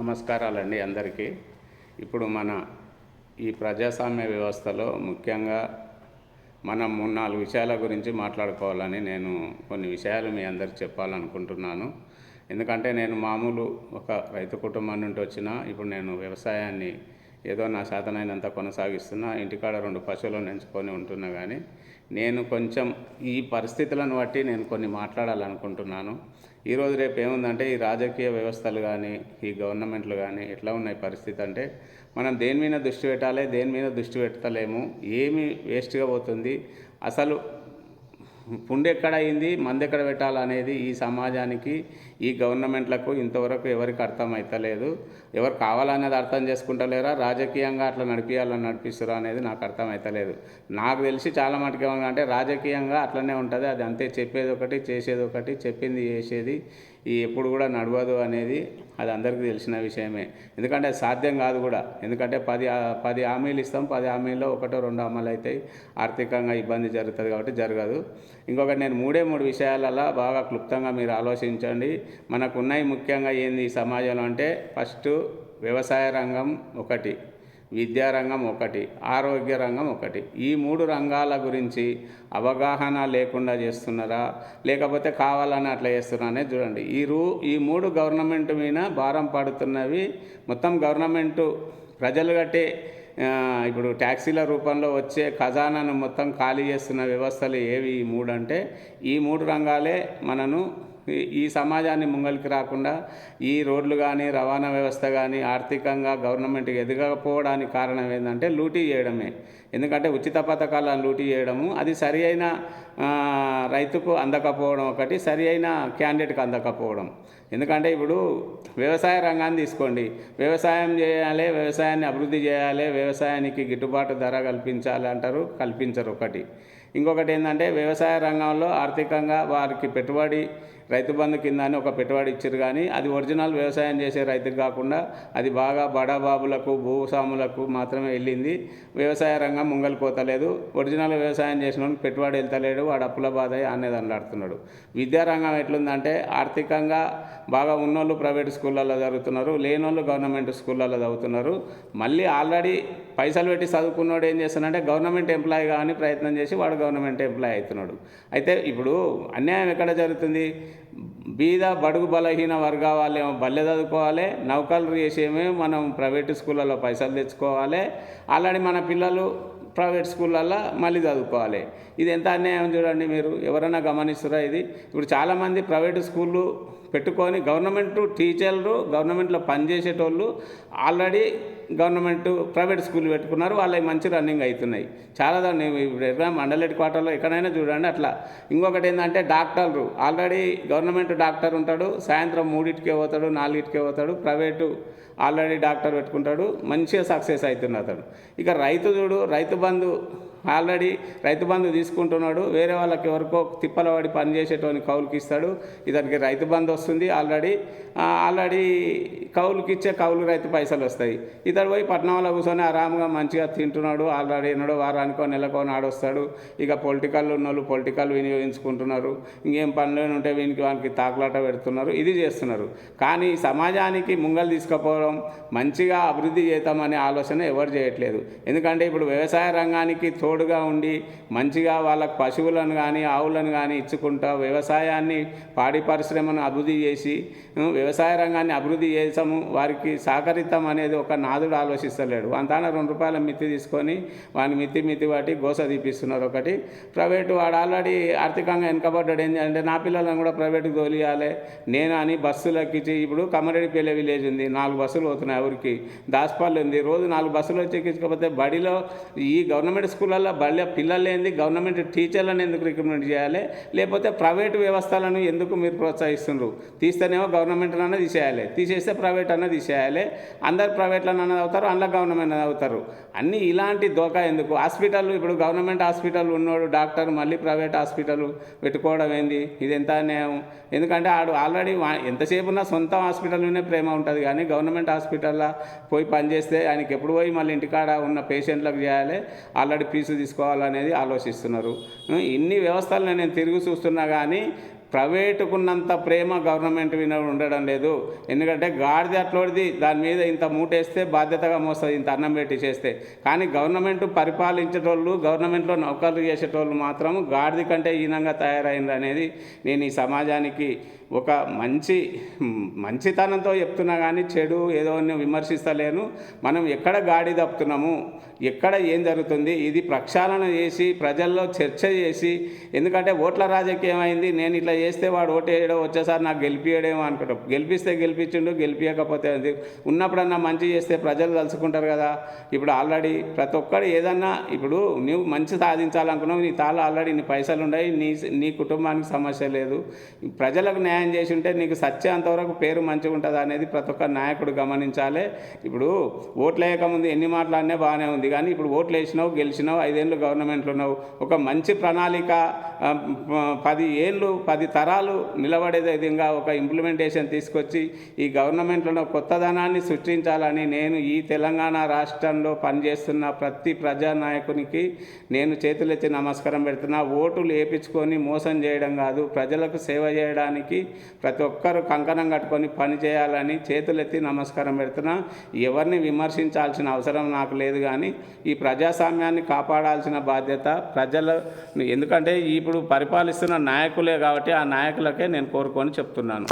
నమస్కారాలండి అందరికీ. ఇప్పుడు మన ఈ ప్రజాస్వామ్య వ్యవస్థలో ముఖ్యంగా మనం మూడు నాలుగు విషయాల గురించి మాట్లాడుకోవాలని నేను కొన్ని విషయాలు మీ అందరికి చెప్పాలనుకుంటున్నాను. ఎందుకంటే నేను మామూలు ఒక రైతు కుటుంబం నుండి వచ్చిన ఇప్పుడు నేను వ్యవసాయాన్ని ఏదో నా శాతనైనంత కొనసాగిస్తున్నా ఇంటికాడ రెండు పశువులను ఎంచుకొని ఉంటున్నా కానీ నేను కొంచెం ఈ పరిస్థితులను బట్టి నేను కొన్ని మాట్లాడాలనుకుంటున్నాను. ఈరోజు రేపు ఏముందంటే ఈ రాజకీయ వ్యవస్థలు కానీ ఈ గవర్నమెంట్లు కానీ ఎట్లా ఉన్నాయి పరిస్థితి అంటే మనం దేని మీద దృష్టి పెట్టాలి దేని మీద దృష్టి పెట్టలేము ఏమి వేస్ట్గా పోతుంది అసలు పుండు ఎక్కడ అయింది మంది ఎక్కడ పెట్టాలనేది ఈ సమాజానికి ఈ గవర్నమెంట్లకు ఇంతవరకు ఎవరికి అర్థమవుతలేదు ఎవరు కావాలనేది అర్థం చేసుకుంటలేరా? రాజకీయంగా అట్లా నడిపించాలని నడిపిస్తారా అనేది నాకు అర్థమవుతలేదు నాకు తెలిసి చాలా మటుకు ఏమన్నా రాజకీయంగా అట్లనే ఉంటుంది. అది అంతే చెప్పేది ఒకటి చేసేది ఒకటి చెప్పింది చేసేది ఈ ఎప్పుడు కూడా నడవదు అనేది అది అందరికీ తెలిసిన విషయమే. ఎందుకంటే అది సాధ్యం కాదు కూడా. ఎందుకంటే పది పది హామీలు ఇస్తాం. పది హామీల్లో ఒకటో రెండు అమలు అవుతాయి. ఆర్థికంగా ఇబ్బంది జరుగుతుంది కాబట్టి జరగదు. ఇంకొకటి నేను మూడే మూడు విషయాలలో బాగా క్లుప్తంగా మీరు ఆలోచించండి. మనకు ఉన్నాయి ముఖ్యంగా ఏంది ఈ సమాజంలో అంటే ఫస్ట్ వ్యవసాయ రంగం ఒకటి. విద్యారంగం ఒకటి ఆరోగ్య రంగం ఒకటి. ఈ మూడు రంగాల గురించి అవగాహన లేకుండా చేస్తున్నారా? లేకపోతే కావాలని అట్లా చేస్తున్నారా అనేది చూడండి. ఈ రూ ఈ మూడు గవర్నమెంట్ మీద భారం పడుతున్నవి మొత్తం గవర్నమెంటు ప్రజలు కట్టే ఇప్పుడు ట్యాక్సీల రూపంలో వచ్చే ఖజానాను మొత్తం ఖాళీ చేస్తున్న వ్యవస్థలు ఏవి ఈ మూడు అంటే? ఈ మూడు రంగాలే మనను ఈ- సమాజాన్ని ముంగలికి రాకుండా ఈ రోడ్లు కానీ రవాణా వ్యవస్థ కానీ ఆర్థికంగా గవర్నమెంట్ ఎదగకపోవడానికి కారణం ఏంటంటే లూటీ చేయడమే. ఎందుకంటే ఉచిత పథకాలను లూటీ చేయడము అది సరి అయిన రైతుకు అందకపోవడం ఒకటి సరి అయిన క్యాండిడేట్కి అందకపోవడం. ఎందుకంటే ఇప్పుడు వ్యవసాయ రంగాన్ని తీసుకోండి. వ్యవసాయం చేయాలి వ్యవసాయాన్ని అభివృద్ధి చేయాలి వ్యవసాయానికి గిట్టుబాటు ధర కల్పించాలి అంటారు కల్పించరు ఒకటి. ఇంకొకటి ఏంటంటే వ్యవసాయ రంగంలో ఆర్థికంగా వారికి పెట్టుబడి రైతు బంధు కింద అని ఒక పెట్టుబడి ఇచ్చారు కానీ అది ఒరిజినల్ వ్యవసాయం చేసే రైతుకు కాకుండా అది బాగా బడాబాబులకు భూస్వాములకు మాత్రమే వెళ్ళింది. వ్యవసాయ రంగం ముంగలు పోతలేదు ఒరిజినల్ వ్యవసాయం చేసిన పెట్టుబడి వెళ్తలేడు. వాడు అప్పుల బాధ అనేది అంటాడుతున్నాడు విద్యారంగం ఎట్లుందంటే ఆర్థికంగా బాగా ఉన్నోళ్ళు ప్రైవేట్ స్కూళ్ళల్లో చదువుతున్నారు లేనోళ్ళు గవర్నమెంట్ స్కూళ్ళల్లో చదువుతున్నారు. మళ్ళీ ఆల్రెడీ పైసలు పెట్టి చదువుకున్నోడు ఏం చేస్తున్నాడంటే గవర్నమెంట్ ఎంప్లాయీ కానీ ప్రయత్నం చేసి వాడు గవర్నమెంట్ ఎంప్లాయీ అవుతున్నాడు. అయితే ఇప్పుడు అన్యాయం ఎక్కడ జరుగుతుంది? బీద బడుగు బలహీన వర్గా వాళ్ళేమో బల్లె చదువుకోవాలి నౌకలు చేసేమో మనం ప్రైవేట్ స్కూళ్ళలో పైసలు తెచ్చుకోవాలి అలాంటి మన పిల్లలు ప్రైవేట్ స్కూళ్ళల్లో మళ్ళీ చదువుకోవాలి. ఇది ఎంత అన్యాయం చూడండి మీరు ఎవరైనా గమనిస్తురా ఇది? ఇప్పుడు చాలామంది ప్రైవేట్ స్కూళ్ళు పెట్టుకొని గవర్నమెంట్ టీచర్లు గవర్నమెంట్లో పనిచేసేటోళ్ళు ఆల్రెడీ గవర్నమెంట్ ప్రైవేట్ స్కూల్ పెట్టుకున్నారు వాళ్ళకి మంచి రన్నింగ్ అవుతున్నాయి. చాలా దాన్ని ఇప్పుడు హెడ్ క్వార్టర్లో ఎక్కడైనా చూడండి అట్లా. ఇంకొకటి ఏంటంటే డాక్టర్లు. ఆల్రెడీ గవర్నమెంట్ డాక్టర్ ఉంటాడు సాయంత్రం మూడింటికే పోతాడు నాలుగింటికే పోతాడు ప్రైవేటు ఆల్రెడీ డాక్టర్ పెట్టుకుంటాడు మంచిగా సక్సెస్ అవుతున్నాడు అతడు ఇక రైతు చూడు రైతు బంధు ఆల్రెడీ రైతు బంధు తీసుకుంటున్నాడు. వేరే వాళ్ళకి ఎవరికో తిప్పల పడి పని చేసేటోని కౌలుకి ఇస్తాడు. ఇతనికి రైతు బంధు వస్తుంది ఆల్రెడీ. ఆల్రెడీ కౌలుకి ఇచ్చే కౌలు రైతు పైసలు వస్తాయి. ఇతడు పోయి పట్నంలో కూర్చొని ఆరాముగా మంచిగా తింటున్నాడు. ఆల్రెడీ ఎన్నడో వారానికో నెలకో నాడొస్తాడు ఇక పొలిటికల్ ఉన్నోళ్ళు పొలిటికల్ వినియోగించుకుంటున్నారు. ఇంకేం పనులు ఉంటే వీనికి వానికి తాకులాట పెడుతున్నారు. ఇది చేస్తున్నారు. కానీ సమాజానికి ముంగలు తీసుకుపోవడం మంచిగా అభివృద్ధి చేద్దామనే ఆలోచన ఎవరు చేయట్లేదు. ఎందుకంటే ఇప్పుడు వ్యవసాయ రంగానికి తోడుగా ఉండి మంచిగా వాళ్ళకు పశువులను కానీ ఆవులను కానీ ఇచ్చుకుంటా వ్యవసాయాన్ని పాడి పరిశ్రమను అభివృద్ధి చేసి వ్యవసాయ రంగాన్ని అభివృద్ధి చేసాము. వారికి సహకరితం అనేది ఒక నాదుడు ఆలోచిస్తలేడు. అంతాన రెండు రూపాయల మిత్తి తీసుకొని వాని మిత్తి మిత్తి వాటి గోస తీపిస్తున్నారు ఒకటి. ప్రైవేటు వాడు ఆల్రెడీ ఆర్థికంగా వెనుకబడ్డాడు. ఏంటి అంటే నా పిల్లలను కూడా ప్రైవేట్కి తోలియాలి. నేను అని బస్సులు ఇచ్చి ఇప్పుడు కమ్మరెడ్డిపల్లి విలేజ్ ఉంది. నాలుగు బస్సులు పోతున్నాయి ఊరికి. దాస్పల్లి ఉంది. రోజు నాలుగు బస్సులు వచ్చి బడిలో ఈ గవర్నమెంట్ స్కూళ్ళలో బడి పిల్లలు ఏంది గవర్నమెంట్ టీచర్లను ఎందుకు రిక్రూట్మెంట్ చేయాలి? లేకపోతే ప్రైవేటు వ్యవస్థలను ఎందుకు మీరు ప్రోత్సహిస్తున్నారు తీస్తేనేమో గవర్నమెంట్ అన్న తీసేయాలి. తీసేస్తే ప్రైవేట్ అన్న తీసేయాలి. అందరు ప్రైవేట్లో అన్నది అవుతారు అందులో గవర్నమెంట్ అవుతారు. అన్నీ ఇలాంటి దోకా ఎందుకు? హాస్పిటల్ ఇప్పుడు గవర్నమెంట్ హాస్పిటల్ ఉన్నోడు డాక్టర్ మళ్ళీ ప్రైవేట్ హాస్పిటల్ పెట్టుకోవడం ఏంది? ఇది ఎంత అన్యాయం? ఎందుకంటే ఆడు ఆల్రెడీ ఎంతసేపు ఉన్న సొంత హాస్పిటల్లోనే ప్రేమ ఉంటుంది కానీ గవర్నమెంట్ హాస్పిటల్లో పోయి పనిచేస్తే ఆయనకి ఎప్పుడు పోయి మళ్ళీ ఇంటికాడ ఉన్న పేషెంట్లకు చేయాలి. ఆల్రెడీ ఫీజు తీసుకోవాలనేది ఆలోచిస్తున్నారు. ఇన్ని వ్యవస్థలను నేను తిరిగి చూస్తున్నా కానీ ప్రైవేటుకున్నంత ప్రేమ గవర్నమెంట్ మీద ఉండడం లేదు. ఎందుకంటే గాడిద అట్లోడిది దాని మీద ఇంత మూటేస్తే బాధ్యతగా మోస్తుంది ఇంత అన్నం పెట్టి చేస్తే. కానీ గవర్నమెంట్ పరిపాలించేటోళ్ళు గవర్నమెంట్లో నౌకర్లు చేసేటోళ్ళు మాత్రం గాడిద కంటే హీనంగా తయారైంది అనేది నేను ఈ సమాజానికి ఒక మంచి మంచితనంతో చెప్తున్నా కానీ చెడు ఏదో విమర్శిస్తలేను. మనం ఎక్కడ గాడి తప్పుతున్నాము? ఎక్కడ ఏం జరుగుతుంది? ఇది ప్రక్షాళన చేసి ప్రజల్లో చర్చ చేసి ఎందుకంటే ఓట్ల రాజకీయం అయింది. నేను ఇట్లా చేస్తే వాడు ఓటేయడం వచ్చేసారి నాకు గెలిపియడేమో అనుకుంటాం. గెలిపిస్తే గెలిపించిండు గెలిపించకపోతే అది ఉన్నప్పుడన్నా మంచి చేస్తే ప్రజలు తలుచుకుంటారు కదా. ఇప్పుడు ఆల్రెడీ ప్రతి ఒక్కరు ఏదన్నా ఇప్పుడు నువ్వు మంచి సాధించాలనుకున్నావు నీ తాళ్ళు ఆల్రెడీ నీ పైసలు ఉన్నాయి నీ నీ కుటుంబానికి సమస్య లేదు. ప్రజలకు న్యాయం చేసి ఉంటే నీకు సత్యంతవరకు పేరు మంచిగా ఉంటుంది అనేది ప్రతి ఒక్క నాయకుడు గమనించాలి. ఇప్పుడు ఓట్లు వేయకముందు ఎన్ని మాట్లాడినా బాగానే ఉంది. కానీ ఇప్పుడు ఓట్లు వేసినావు గెలిచినావు ఐదేళ్ళు గవర్నమెంట్లో ఉన్నావు. ఒక మంచి ప్రణాళిక పది ఏళ్ళు పది తరాలు నిలబడే విధంగా ఒక ఇంప్లిమెంటేషన్ తీసుకొచ్చి ఈ గవర్నమెంట్లో కొత్తదనాన్ని సృష్టించాలని నేను ఈ తెలంగాణ రాష్ట్రంలో పనిచేస్తున్న ప్రతి ప్రజానాయకునికి నేను చేతులెత్తి నమస్కారం పెడుతున్నా. ఓటులు వేపించుకొని మోసం చేయడం కాదు. ప్రజలకు సేవ చేయడానికి ప్రతి ఒక్కరు కంకణం కట్టుకొని పని చేయాలని చేతులెత్తి నమస్కారం పెడుతున్నా. ఎవరిని విమర్శించాల్సిన అవసరం నాకు లేదు కానీ ఈ ప్రజాస్వామ్యాన్ని కాపాడాల్సిన బాధ్యత ప్రజల ఎందుకంటే ఇప్పుడు పరిపాలిస్తున్న నాయకులే కాబట్టి ఆ నాయకులకే నేను కోరుకొని చెప్తున్నాను.